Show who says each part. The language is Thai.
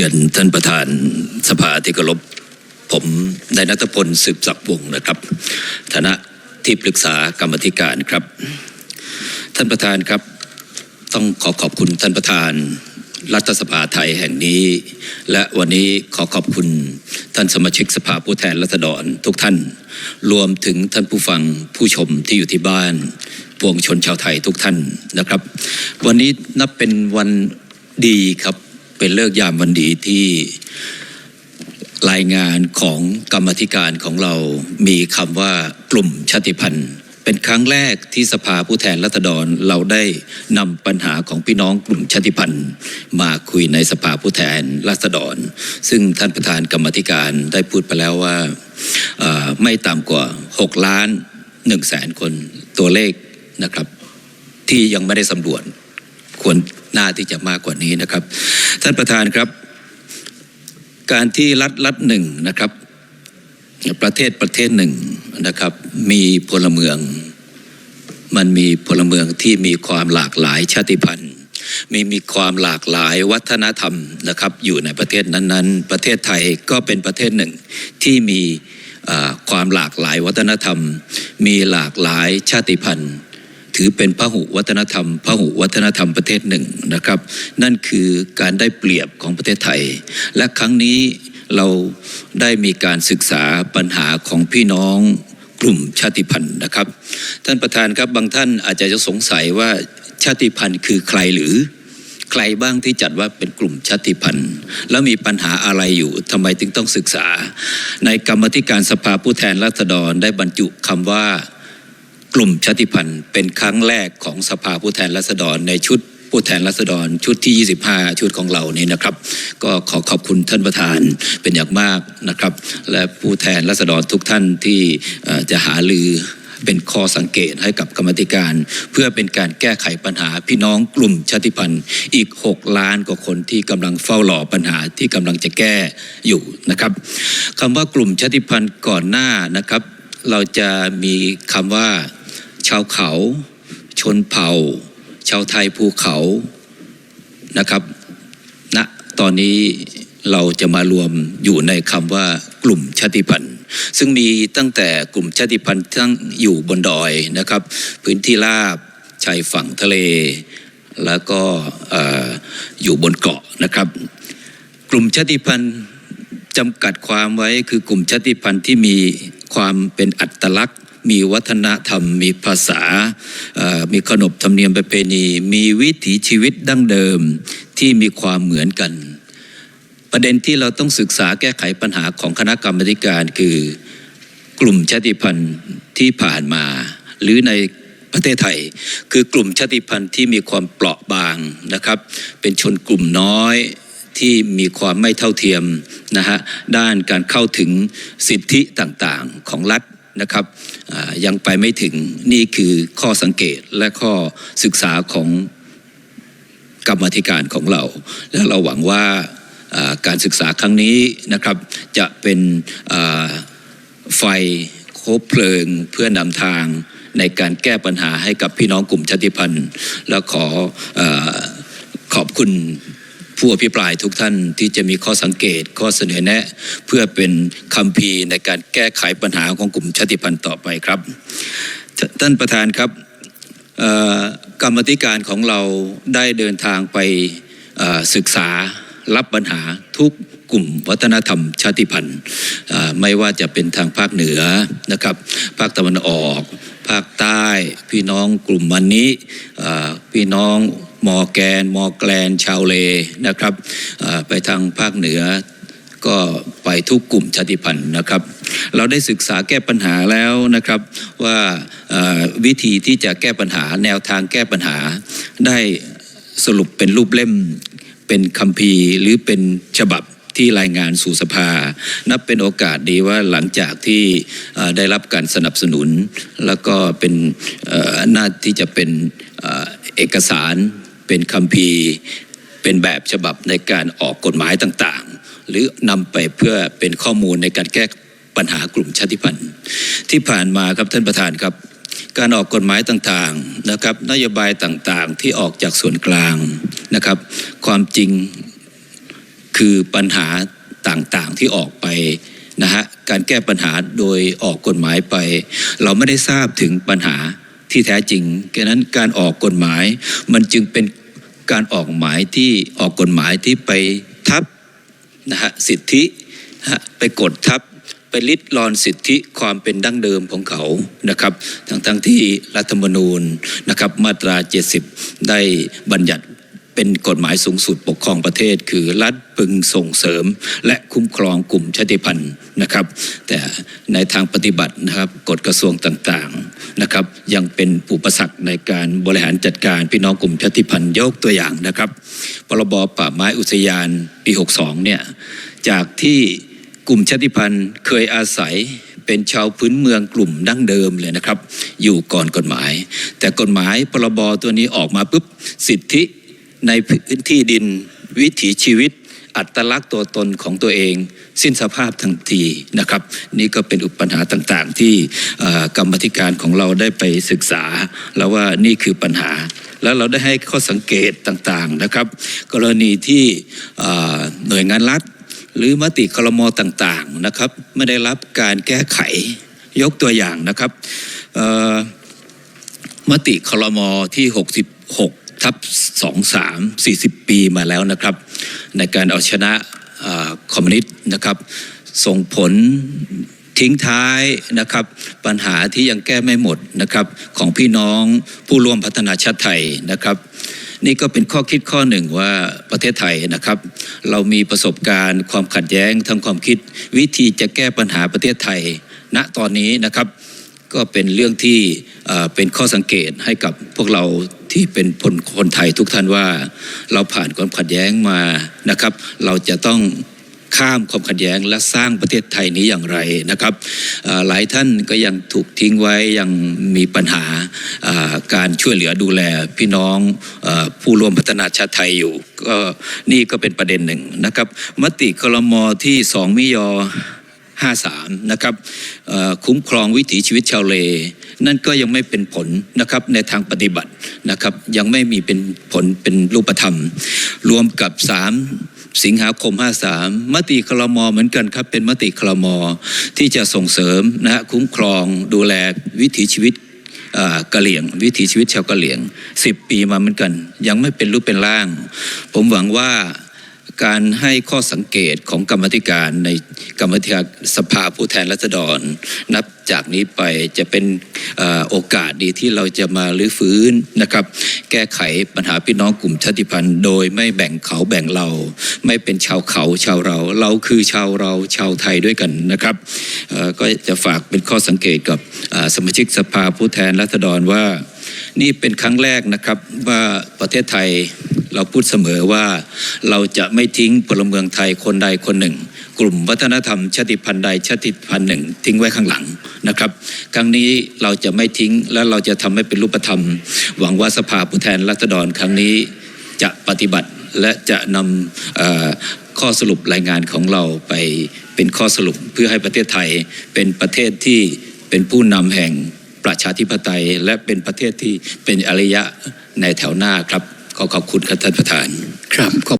Speaker 1: รียนท่านประธานสภาที่เคารพผมนายนัทพลสืบศักดิ์วงศ์นะครับ ฐานะที่ปรึกษากรรมธิการครับ ท่านประธานครับ ต้องขอขอบคุณท่านประธาน รัฐสภาไทยแห่งนี้ และวันนี้ขอขอบคุณท่านสมาชิกสภาผู้แทนราษฎรทุกท่าน รวมถึงท่านผู้ฟังผู้ชมที่อยู่ที่บ้านปวงชนชาวไทยทุกท่านนะครับ วันนี้นับเป็นวันดีครับ เป็นเลิกยามวันดีที่รายงานของกรรมธิการของเรามีคำว่ากลุ่มชาติพันธุ์ เป็นครั้งแรกที่สภาผู้แทนรัษฎรเราได้นำปัญหาของพี่น้องกลุ่มชาติพันธุ์ มาคุยในสภาผู้แทนรัษฎร ซึ่งท่านประธานกรรมธิการได้พูดไปแล้วว่าไม่ต่ำกว่า 6 ล้าน1แสนคนตัวเลขนะครับ ที่ยังไม่ได้สำรวจควร หน้าที่จะมากกว่านี้นะครับ ท่านประธานครับ การที่รัฐรัฐหนึ่งนะครับ ประเทศประเทศหนึ่งนะครับ มีพลเมือง มันมีพลเมืองที่มีความหลากหลายชาติพันธุ์มีมีความหลากหลายวัฒนธรรมนะครับอยู่ในประเทศนั้นๆ ประเทศไทยก็เป็นประเทศหนึ่งที่มีความหลากหลายวัฒนธรรม มีหลากหลายชาติพันธุ์ ถือเป็นพหุวัฒนธรรมพหุวัฒนธรรมประเทศหนึ่งนะครับ นั่นคือการได้เปรียบของประเทศไทย และครั้งนี้เราได้มีการศึกษาปัญหาของพี่น้องกลุ่มชาติพันธุ์นะครับ ท่านประธานครับบางท่านอาจจะสงสัยว่าชาติพันธุ์คือใครหรือใครบ้างที่จัดว่าเป็นกลุ่มชาติพันธุ์ แล้วมีปัญหาอะไรอยู่ทำไมถึงต้องศึกษา ในกรรมธิการสภาผู้แทนราษฎรได้บรรจุคำว่า กลุ่มชาติพันธุ์ เป็นครั้งแรกของสภาผู้แทนราษฎรในชุดผู้แทนราษฎรชุดที่ 25 ชุดของเรานี่นะครับ ก็ขอขอบคุณท่านประธานเป็นอย่างมากนะครับ และผู้แทนราษฎรทุกท่านที่จะหาลือเป็นข้อสังเกตให้กับกรรมธิการ เพื่อเป็นการแก้ไขปัญหาพี่น้องกลุ่มชาติพันธุ์อีก 6 ล้านกว่าคนที่กำลังเฝ้ารอปัญหาที่กำลังจะแก้อยู่นะครับคำว่ากลุ่มชาติพันธุ์ก่อนหน้านะครับ เราจะมีคำว่า ชาวเขา ชนเผ่า ชาวไทยภูเขานะครับณนะตอนนี้เราจะมารวมอยู่ในคำว่ากลุ่มชาติพันธุ์ซึ่งมีตั้งแต่กลุ่มชาติพันธุ์ทั้งอยู่บนดอยนะครับ พื้นที่ราบชายฝั่งทะเล แล้วก็เอ่ออยู่บนเกาะนะครับ กลุ่มชาติพันธุ์จำกัดความไว้คือกลุ่มชาติพันธุ์ที่มีความเป็นอัตลักษณ์ มีวัฒนธรรม มีภาษา มีขนบธรรมเนียมประเพณี มีวิถีชีวิตดั้งเดิมที่มีความเหมือนกัน ประเด็นที่เราต้องศึกษาแก้ไขปัญหาของคณะกรรมาธิการคือกลุ่มชาติพันธุ์ที่ผ่านมา หรือในประเทศไทย คือกลุ่มชาติพันธุ์ที่มีความเปราะบางนะครับ เป็นชนกลุ่มน้อยที่มีความไม่เท่าเทียมนะฮะด้านการเข้าถึงสิทธิต่างๆของรัฐ นะครับยังไปไม่ถึงนี่คือข้อสังเกตและข้อศึกษาของกรรมธิการของเรา และเราหวังว่าการศึกษาครั้งนี้นะครับ จะเป็นไฟโคบเพลิงเพื่อนำทางในการแก้ปัญหาให้กับพี่น้องกลุ่มชาติพันธุ์ และขออขอบคุณ ผู้อภิปรายทุกท่านที่จะมีข้อสังเกตข้อเสนอแนะ เพื่อเป็นคำพีในการแก้ไขปัญหาของกลุ่มชาติพันธุ์ต่อไปครับ ท่านประธานครับกรรมธิการของเราได้เดินทางไปศึกษารับปัญหาทุกกลุ่มวัฒนธรรมชาติพันธุ์ไม่ว่าจะเป็นทางภาคเหนือนะครับ ภาคตะวันออก ภาคใต้ พี่น้องกลุ่มมันนี้พี่น้อง มอแกน มอแกลน ชาวเลนะครับไปทางภาคเหนือก็ไปทุกกลุ่มชาติพันธุ์นะครับ เราได้ศึกษาแก้ปัญหาแล้วนะครับว่าวิธีที่จะแก้ปัญหาแนวทางแก้ปัญหา ได้สรุปเป็นรูปเล่ม เป็นคัมภีร์ หรือเป็นฉบับที่รายงานสู่สภา นับเป็นโอกาสดีว่าหลังจากที่ได้รับการสนับสนุน แล้วก็เป็นหน้าที่จะเป็นเอกสาร เป็นคัมภีเป็นแบบฉบับในการออกกฎหมายต่างๆ หรือนำไปเพื่อเป็นข้อมูลในการแก้ปัญหากลุ่มชาติพันธุ์ ที่ผ่านมาครับท่านประธานครับ การออกกฎหมายต่างๆนะครับ นโยบายต่างๆที่ออกจากส่วนกลางนะครับ ความจริงคคือปัญหาต่างๆที่ออกไปนะฮะการแก้ปัญหาโดยออกกฎหมายไป เราไม่ได้ทราบถึงปัญหาที่แท้จริงดังนั้นการออกกฎหมายมันจึงเป็น การออกหมายที่ออกกฎหมายที่ไปทับนะฮะสิทธินะฮะไปกดทับไปลิดรอนสิทธิความเป็นดั้งเดิมของเขานะครับ ทั้งทั้งๆที่รัฐธรรมนูญนะครับมาตรา 70 ได้บัญญัติ เป็นกฎหมายสูงสุดปกครองประเทศ คือรัฐพึงส่งเสริม และคุ้มครองกลุ่มชาติพันธุ์นะครับ แต่ในทางปฏิบัตินะครับกฎกระทรวงต่างๆนะครับ ยังเป็นอุปสรรคในการบริหารจัดการพี่น้องกลุ่มชาติพันธุ์ยกตัวอย่างนะครับ พรบป่าไม้อุทยานปี 62 เนี่ยจากที่กลุ่มชาติพันธุ์เคยอาศัยเป็นชาวพื้นเมืองกลุ่มดั้งเดิมเลยนะครับ อยู่ก่อนกฎหมาย แต่กฎหมายพรบตัวนี้ออกมาปุ๊บสิทธิ ในพื้นที่ดินวิถีชีวิต อัตลักษณ์ตัวตนของตัวเอง สิ้นสภาพทันทีนะครับ นี่ก็เป็นอุปปัญหาต่างๆ ที่กรรมธิการของเราได้ไปศึกษา แล้วว่านี่คือปัญหา แล้วเราได้ให้ข้อสังเกตต่างๆนะครับ กรณีที่หน่วยงานรัฐ หรือมติคลมอต่างๆนะครับ ไม่ได้รับการแก้ไขยกตัวอย่างนะครับมติคลมอที่ 66 ทับ23 40ปีมาแล้วนะครับ ในการเอาชนะคอมมิวนิสต์นะครับ ส่งผลทิ้งท้ายนะครับปัญหาที่ยังแก้ไม่หมดนะครับของพี่น้องผู้ร่วมพัฒนาชาติไทยนะครับ นี่ก็เป็นข้อคิดข้อหนึ่งว่าประเทศไทยนะครับ เรามีประสบการณ์ความขัดแย้งทางความคิด วิธีจะแก้ปัญหาประเทศไทย ณตอนนี้นะครับ ก็เป็นเรื่องที่เป็นข้อสังเกตให้กับพวกเราที่เป็นคนคนไทยทุกท่านว่า เราผ่านความขัดแย้งมานะครับ เราจะต้องข้ามความขัดแย้งและสร้างประเทศไทยนี้อย่างไรนะครับหลายท่านก็ยังถูกทิ้งไว้ยังมีปัญหาการช่วยเหลือดูแลพี่น้องอผู้ร่วมพัฒนาชาติไทยอยู่ก็นี่ก็เป็นประเด็นหนึ่งนะครับ มติคลมที่สองมิยอ 53นะครับคุ้มครองวิถีชีวิตชาวเล นั่นก็ยังไม่เป็นผลนะครับในทางปฏิบัตินะครับยังไม่มีเป็นผลเป็นรูปธรรม รวมกับ 3สิงหาคม 53 มติคลมเหมือนกันครับ เป็นมติคลมที่จะส่งเสริมนะฮะคุ้มครองดูแลวิถีชีวิตกะเหลี่ยง วิถีชีวิตชาวกะเหลี่ยง 10 ปีมาเหมือนกัน ยังไม่เป็นรูปเป็นร่าง ผมหวังว่า การให้ข้อสังเกตของกรรมธิการในกรรมธิการสภาผู้แทนราษฎร นับจากนี้ไปจะเป็นอโอกาสดีที่เราจะมาลื้อฟื้นนะครับ แก้ไขปัญหาพี่น้องกลุ่มชาติพันธุ์ โดยไม่แบ่งเขาแบ่งเรา ไม่เป็นชาวเขาชาวเรา เราคือชาวเราชาวไทยด้วยกันนะครับก็จะฝากเป็นข้อสังเกตกับสมาชิกสภาผู้แทนราษฎรว่า นี่เป็นครั้งแรกนะครับว่าประเทศไทย เราพูดเสมอว่าเราจะไม่ทิ้งพลเมืองไทยคนใดคนหนึ่ง กลุ่มวัฒนธรรมชาติพันธุ์ใดชาติพันธุ์หนึ่ง ทิ้งไว้ข้างหลังนะครับ ครั้งนี้เราจะไม่ทิ้งและเราจะทำให้เป็นรูปธรรม หวังว่าสภาผู้แทนราษฎรครั้งนี้จะปฏิบัติและจะนำข้อสรุปรายงานของเราไปเป็นข้อสรุปเพื่อให้ประเทศไทยเป็นประเทศที่เป็นผู้นำแห่งประชาธิปไตย และเป็นประเทศที่เป็นอารยะในแถวหน้าครับ ขอขอบคุณครับท่านประธาน
Speaker 2: ครับขอบ